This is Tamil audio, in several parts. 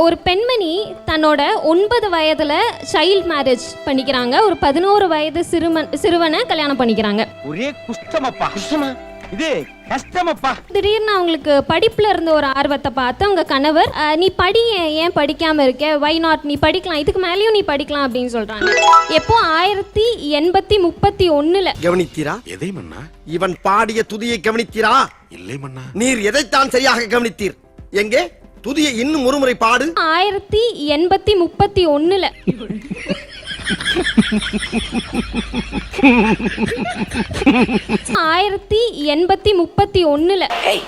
ஒரு பெண்மணி தன்னோட ஒன்பது வயதுல சைல்ட் மேரேஜ் பண்ணிக்கிறாங்க. ஒரு பதினோரு வயது சிறுவன் சிறுவனை கல்யாணம் பண்ணிக்கிறாங்க. ஒரே குஷ்டமப்பா. குஷ்டமா? இது கஷ்டமப்பா. திடீர்னு அவங்களுக்கு படிப்புல இருந்த ஒரு ஆர்வத்தை பார்த்து அவங்க கணவர் "அஹ், நீ படி ஏன் ஏன் படிக்காம இருக்க? வை நாட் நீ படிக்கலாம். இதுக்கு மேலேயும் நீ படிக்கலாம் அப்படின்னு சொல்றாங்க. எப்போ? ஆயிரத்தி எண்பத்தி முப்பத்தி ஒண்ணுல. கவனித்தீரா? எதை மன்னா? இவன் பாடிய துதியை கவனித்தீரா? இல்லை மன்னா. நீர் எதைத்தான் சரியாக கவனித்தீர்? எங்கே? துதியை இன்னும் ஒருமுறை பாடு. ஆயிரத்தி எண்பத்தி முப்பத்தி ஒண்ணுல. ஆயிரத்தி எண்பத்தி முப்பத்தி ஒண்ணுல. Hey,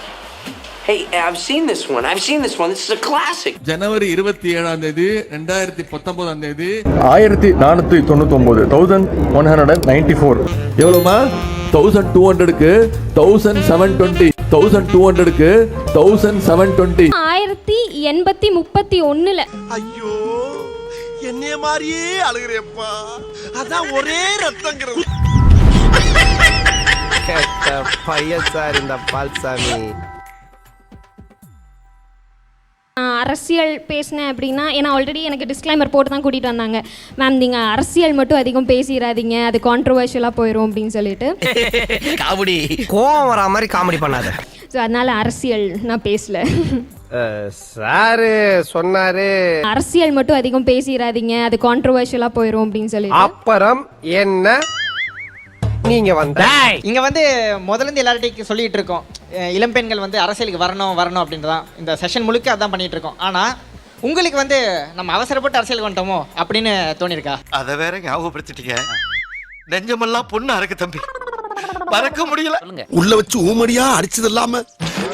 hey, I've seen this one. I've seen this one. This is a classic. ஜனவரி இருபத்தி ஏழாம் தேதி ரெண்டாயிரத்தி பத்தொன்பதாம் தேதி. ஆயிரத்தி நானூற்றி தொண்ணூத்தொம்பது thousand one hundred ninety four எவ்வளோமா thousand two ஹண்ட்ரடுக்கு thousand seven twenty thousand two ஹண்ட்ரடுக்கு தௌசண்ட் செவன் டுவெண்ட்டி ஆயிரத்தி எண்பத்தி முப்பத்தி ஒண்ணுல ஐயோ என்னைய மாதிரியே அழுகிறேப்பா. அதான் ஒரே ரத்தங்கிறது. பையன் சார் இந்த பால்சாமி. அரசியல் பேசினேன் அப்படின்னா ஏன்னா ஆல்ரெடி எனக்கு டிஸ்க்ளைமர் போட்டு தான் கூட்டிகிட்டு வந்தாங்க. மேம் நீங்கள் அரசியல் மட்டும் அதிகம் பேசிடாதீங்க அது கான்ட்ரவர்ஷியலாக போயிடும் அப்படின்னு சொல்லிட்டு. கோவம் வரா மாதிரி காமெடி பண்ணாத. ஸோ அதனால் அரசியல் நான் பேசல. சாரு சொன்னாரு. அரசியல் மட்டும் அதிகம் பேசிடாதீங்க அது கான்ட்ரவர்ஷியலாக போயிடும் அப்படின்னு சொல்லிட்டு. அப்புறம் என்ன? நீங்க வந்த. இங்க வந்து முதல்ல இருந்து எல்லார்ட்டையும் சொல்லிட்டு இருக்கோம். அஹ் இளம் பெண்கள் வந்து அரசியலுக்கு வரணும் வரணும் அப்படின்றதான். இந்த செஷன் முழுக்க அதான் பண்ணிட்டு இருக்கோம் ஆனா உங்களுக்கு வந்து நம்ம அவசரப்பட்டு அரசியலுக்கு வந்துட்டோமோ அப்படின்னு தோணியிருக்கா அதை வேற ஞாபகப்படுத்திட்டீங்க. நெஞ்சமெல்லாம் பொண்ணு அறக்கு தம்பி. மறக்க முடியல. உள்ள வச்சு ஊமடியா அடிச்சது இல்லாம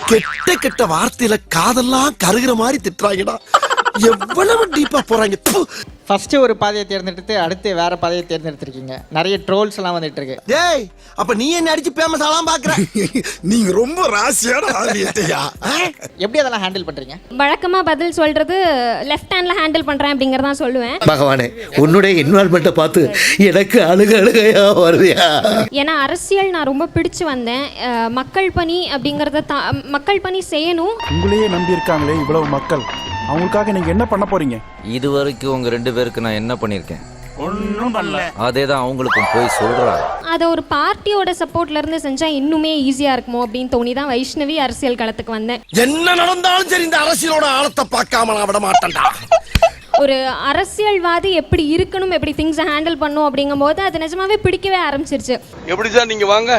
கெட்ட கெட்ட வார்த்தையில காதெல்லாம் கருகிற மாதிரி திட்டுறாங்கடா. எவ்வளவு டீப்பா போறாங்க. ஃபர்ஸ்ட் ஒரு பாதையை தேர்ந்தெடுத்து அடுத்து வேற பாதையை தேர்ந்தெடுத்திருக்கீங்க. நிறைய ட்ரோல்ஸ் எல்லாம் வந்துட்டு இருக்கு டேய் அப்ப நீ என்ன அடிச்சு பேமஸ் ஆலாம் பாக்குற? நீங்க ரொம்ப ராசியான ஆளியா எப்படி அதெல்லாம் ஹேண்டில் பண்றீங்க? வழக்கமாக பதில் சொல்கிறது லெஃப்ட் ஹேண்டில் ஹேண்டில் பண்ணுறேன் அப்படிங்கிறதான் சொல்லுவேன். பகவானே உன்னுடைய இன்வால்மெண்ட்டை பார்த்து எனக்கு அழுக அழுகையா வருதியா? ஏன்னா அரசியல் நான் ரொம்ப பிடிச்சு வந்தேன். மக்கள் பணி அப்படிங்கிறத மக்கள் பணி செய்யணும். உங்களையே நம்பி இருக்காங்களே இவ்வளவு மக்கள். அவங்களுக்காக நீங்க என்ன பண்ண போறீங்க? இது வரைக்கும் உங்க ரெண்டு பேருக்கு நான் என்ன பண்ணிருக்கேன் ஒன்னும் பண்ணல. அதே தான் அவங்களுக்கும் போய் சொல்றாங்க. அதை ஒரு பார்ட்டியோட சப்போர்ட்ல இருந்து செஞ்சா இன்னுமே ஈஸியா இருக்குமோ அப்படின்னு தோணி தான் வைஷ்ணவி அரசியல் களத்துக்கு வந்தேன். என்ன நடந்தாலும் சரி இந்த அரசியலோட ஆழத்தை பார்க்காம நான் விட மாட்டேன்டா. ஒரு அரசியல்வாதி எப்படி இருக்கணும் எப்படி திங்ஸை ஹேண்டில் பண்ணும் அப்படிங்கும்போது அது நிஜமாவே பிடிக்கவே ஆரம்பிச்சிருச்சு. எப்படி சார் நீங்க வாங்க?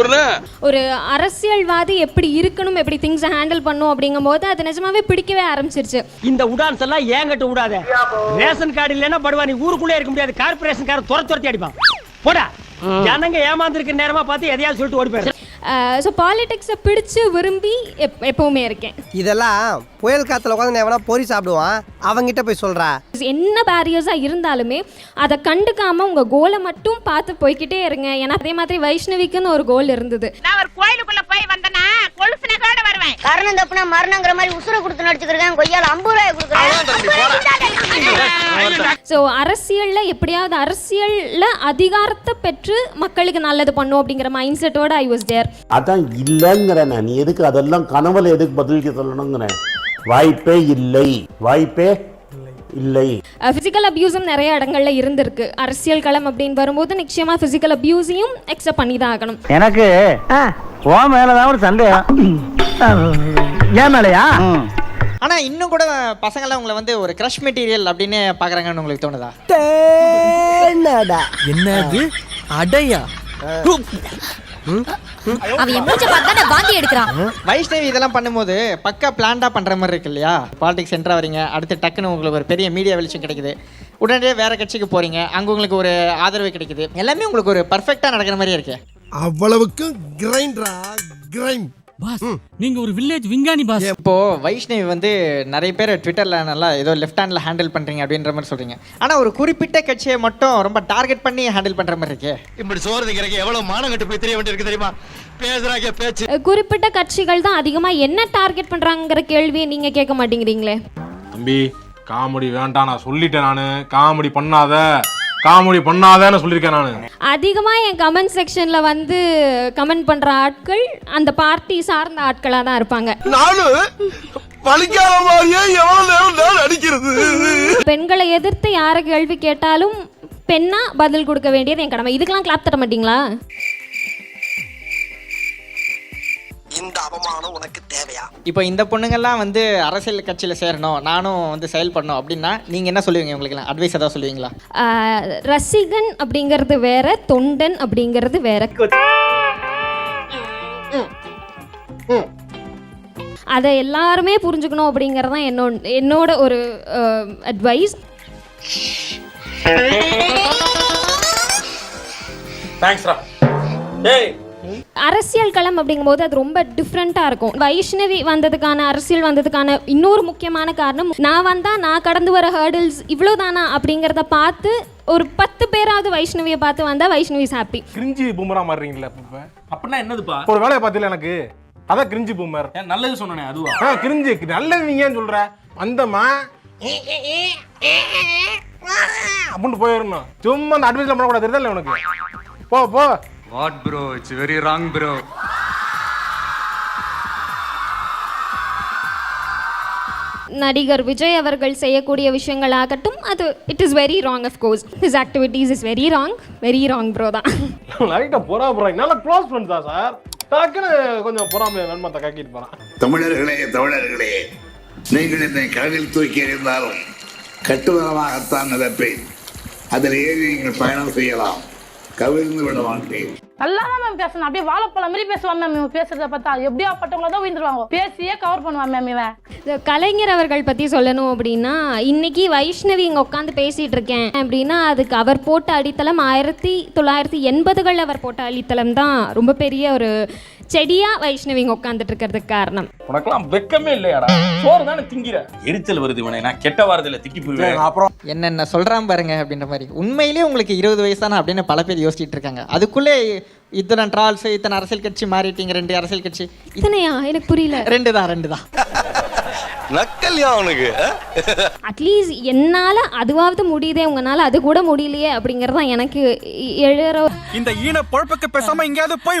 ஒரு ஒரு அரசியல்வாதி எப்படி இருக்கணும் எப்படி திங்ஸை ஹேண்டில் பண்ணும் அப்படிங்கும்போது அது நிஜமாவே பிடிக்கவே ஆரம்பிச்சிருச்சு. இந்த உடான்ஸ் எல்லாம் ஏங்கிட்ட விடாத ரேஷன் கார்டு இல்லைன்னா படுவா நீ ஊருக்குள்ளே இருக்க முடியாது. கார்பரேஷன் கார துரத்து துரத்தி அடிப்பான். போடா. ஜனங்க ஏமாந்துருக்க நேரமா பார்த்து எதையாவது சொல்லிட்டு ஓடி போயிரு ஸோ பாலிடிக்ஸை பிடிச்சு விரும்பி எப் எப்பவுமே இருக்கேன். இதெல்லாம் புயல் காத்துல உட்காந்து எவனா பொறி சாப்பிடுவான் அவங்கிட்ட போய் சொல்றா. என்ன பேரியர்ஸாக இருந்தாலுமே அதை கண்டுக்காம உங்கள் கோலை மட்டும் பார்த்து போய்க்கிட்டே இருங்க. ஏன்னா அதே மாதிரி வைஷ்ணவிக்குன்னு ஒரு கோல் இருந்தது. நான் ஒரு கோயிலுக்குள்ள போய் வந்தனா கொலுசு நகையோட வருவேன். கரணம் தப்புனா மரணங்கிற மாதிரி உசுர கொடுத்து நடிச்சுக்கிறேன் கொய்யால ஐம்பது ரூபாய் கொடுக்குறேன். ஸோ அரசியலில் எப்படியாவது அரசியலில் அதிகாரத்தை பெற்று மக்களுக்கு நல்லது பண்ணும் அப்படிங்கிற மைண்ட் செட்டோட ஐ வாஸ் தேர் அதான் இல்லைங்கிறேன் நீ எதுக்கு அதெல்லாம் கனவுல எதுக்கு பதிலுக்கு சொல்லணுங்கிறேன் வாய்ப்பே இல்லை. வாய்ப்பே இல்லை. ஃபிசிக்கல் அப்யூஸும் நிறைய இடங்கள்ல இருந்திருக்கு. அரசியல் களம் அப்படின்னு வரும்போது நிச்சயமாக ஃபிசிக்கல் அப்யூஸையும் எக்ஸப்ட் பண்ணி தான் ஆகணும். எனக்கு ஓ மேலதான் ஒரு சந்தேகம். ஏன் மேலையா? ஆனா இன்னும் கூட பசங்கள்லாம் உங்களை வந்து ஒரு கிரஷ் மெட்டீரியல் அப்படின்னு பாக்குறாங்கன்னு உங்களுக்கு தோணுதா? என்னது? அடையா? அவன் என் மூச்சை பார்த்தா வாந்தி எடுக்கிறான். வைஷ்ணவி இதெல்லாம் பண்ணும்போது பக்கா பிளான்டா பண்ற மாதிரி இருக்கு இல்லையா? பாலிடிக்ஸ் சென்டரா வரீங்க. அடுத்து டக்குன்னு உங்களுக்கு ஒரு பெரிய மீடியா வெளிச்சம் கிடைக்குது. உடனே வேற கட்சிக்கு போறீங்க. அங்க உங்களுக்கு ஒரு ஆதரவு கிடைக்குது. எல்லாமே உங்களுக்கு ஒரு பர்ஃபெக்டா நடக்கிற மாதிரியே இருக்கு. அவ்வளவுக்கு கிரைண்டரா கிரைண்ட் பாஸ் நீங்க ஒரு வில்லேஜ் விஞ்ஞானி பாஸ் இப்போ வைஷ்ணவி வந்து நிறைய பேர் ட்விட்டர்ல நல்லா ஏதோ லெஃப்ட் ஹேண்ட்ல ஹேண்டில் பண்றீங்க அப்படின்ற மாதிரி சொல்றீங்க. ஆனா ஒரு குறிப்பிட்ட கட்சியை மட்டும் ரொம்ப டார்கெட் பண்ணி ஹேண்டில் பண்ற மாதிரி இருக்கே. இப்படி சோறு எவ்வளவு மானம் கட்டு போய் தெரிய வேண்டியிருக்கு தெரியுமா? பேசுறாங்க பேச்சு. குறிப்பிட்ட கட்சிகள் தான் அதிகமாக என்ன டார்கெட் பண்ணுறாங்கிற கேள்வியை நீங்கள் கேட்க மாட்டேங்கிறீங்களே. தம்பி காமெடி வேண்டாம் நான் சொல்லிட்டேன் நானு. காமெடி பண்ணாத. காமெடி பண்ணாதன்னு சொல்லியிருக்கேன் நானு. அதிகமாக என் கமெண்ட் செக்ஷனில் வந்து கமெண்ட் பண்ணுற ஆட்கள் அந்த பார்ட்டி சார்ந்த ஆட்களாக தான் இருப்பாங்க. நானு பழிக்காத மாதிரியே எவ்வளவு நேரம் பெண்களை எதிர்த்து யாரை கேள்வி கேட்டாலும் பெண்ணா பதில் கொடுக்க வேண்டியது என் கடமை. இதுக்கெல்லாம் கிளாப் தர மாட்டீங்களா? உனக்கு தேவையா? இப்போ இந்த பொண்ணுங்கெல்லாம் வந்து அரசியல் கட்சியில் சேரணும் நானும் வந்து செயல்படணும் அப்படின்னா நீங்கள் என்ன சொல்லுவீங்க உங்களுக்குலாம் அட்வைஸ் ஏதாவது சொல்லுவீங்களா? ரசிகன் அப்படிங்கிறது வேற தொண்டன் அப்படிங்கிறது வேற. அதை எல்லாருமே புரிஞ்சுக்கணும் அப்படிங்கிறது தான் என்னோட என்னோட ஒரு அட்வைஸ் தேங்க்ஸ்ரா ஏய் அரசியல் களம் அப்படிங்கும்போது அது ரொம்ப டிஃப்ரெண்ட்டாக இருக்கும். வைஷ்ணவி வந்ததுக்கான அரசியல் வந்ததுக்கான இன்னொரு முக்கியமான காரணம் நான் வந்தால் நான் கடந்து வர ஹேர்டில்ஸ் இவ்வளோ தானா அப்படிங்கிறத பார்த்து ஒரு பத்து பேராவது வைஷ்ணவியை பார்த்து வந்தால் வைஷ்ணவிஸ் ஹாப்பி கிரிஞ்சி பூமரா மாறுறீங்களா இப்ப அப்படின்னா என்னதுப்பா? ஒரு வேலையை பார்த்தீங்களா எனக்கு. அதான் கிரிஞ்சி பூமர். நல்லது சொன்னனே அதுவா? ஆ கிரிஞ்சி. நல்லது நீங்க ஏன் சொல்ற? அந்தமா அப்படின்னு போயிடணும். சும்மா அந்த அட்வைஸ்ல பண்ணக்கூடாது தெரியுதா உனக்கு? போ போ. What bro it's very wrong bro. நடிகர் விஜய் அவர்கள் செய்யக்கூடிய விஷயங்களாகட்டும் அது it is very wrong of course his activities is very wrong very wrong bro தான். லைட்டா பொறா போறாங்க நல்லா க்ளோஸ் ஃப்ரெண்ட்ஸா சார் டக்குன்னு கொஞ்சம் பொறாமைய நன்மத்தை கக்கிட்டு போறான். தமிழர்களே தமிழர்களே நீங்கள் என்னை கடலில் தூக்கி எறிந்தாலும் கட்டுதலமாகத்தான் நினைப்பேன் அதில் ஏறி நீங்கள் பயணம் செய்யலாம். கவிழ்ந்து விட மாட்டேன். நல்லா தான் மேம் பேசணும் அப்படியே வாழைப்பழம் மாதிரி பேசுவான் மேம் இவன். பேசுறத பார்த்தா எப்படியா பட்டவங்கள தான் உயிர்ந்துருவாங்க. பேசியே கவர் பண்ணுவான் மேம் இவன். இந்த கலைஞர் அவர்கள் பற்றி சொல்லணும் அப்படின்னா இன்னைக்கு வைஷ்ணவி இங்கே உட்காந்து பேசிகிட்டு இருக்கேன் அப்படின்னா அதுக்கு அவர் போட்ட அடித்தளம் ஆயிரத்தி தொள்ளாயிரத்தி எண்பதுகளில் அவர் போட்ட அடித்தளம் தான் ரொம்ப பெரிய ஒரு செடியாக வைஷ்ணவி இங்கே உட்காந்துட்டு இருக்கிறதுக்கு காரணம். உனக்கெல்லாம் வெக்கமே இல்லையாடா? சோறு தானே திங்கிற. எரிச்சல் வருது இவனை நான் கெட்ட வாரதில்ல திக்கி போயிடுவேன் அப்புறம் என்னென்ன சொல்கிறான் பாருங்க அப்படின்ற மாதிரி. உண்மையிலேயே உங்களுக்கு இருபது வயசு தானே அப்படின்னு பல பேர் யோசிச்சுட்டு இருக்காங்க. அதுக்குள்ளே இத்தனை ட்ரால்ஸ் இத்தனை அரசியல் கட்சி மாறிட்டீங்க ரெண்டு அரசியல் கட்சி. இத்தனையா? எனக்கு புரியல. ரெண்டு தான் ரெண்டு தான். நக்கல்யா அவனுக்கு அட்லீஸ்ட் என்னால் அதுவாவது முடியுதே உங்களால் அது கூட முடியலையே அப்படிங்கிறது தான் எனக்கு எழுற இந்த ஈன பொழப்புக்கு பேசாம எங்கேயாவது போய்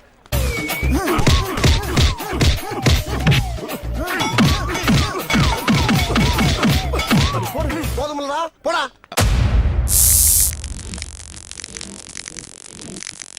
போதுமில்லடா போடா.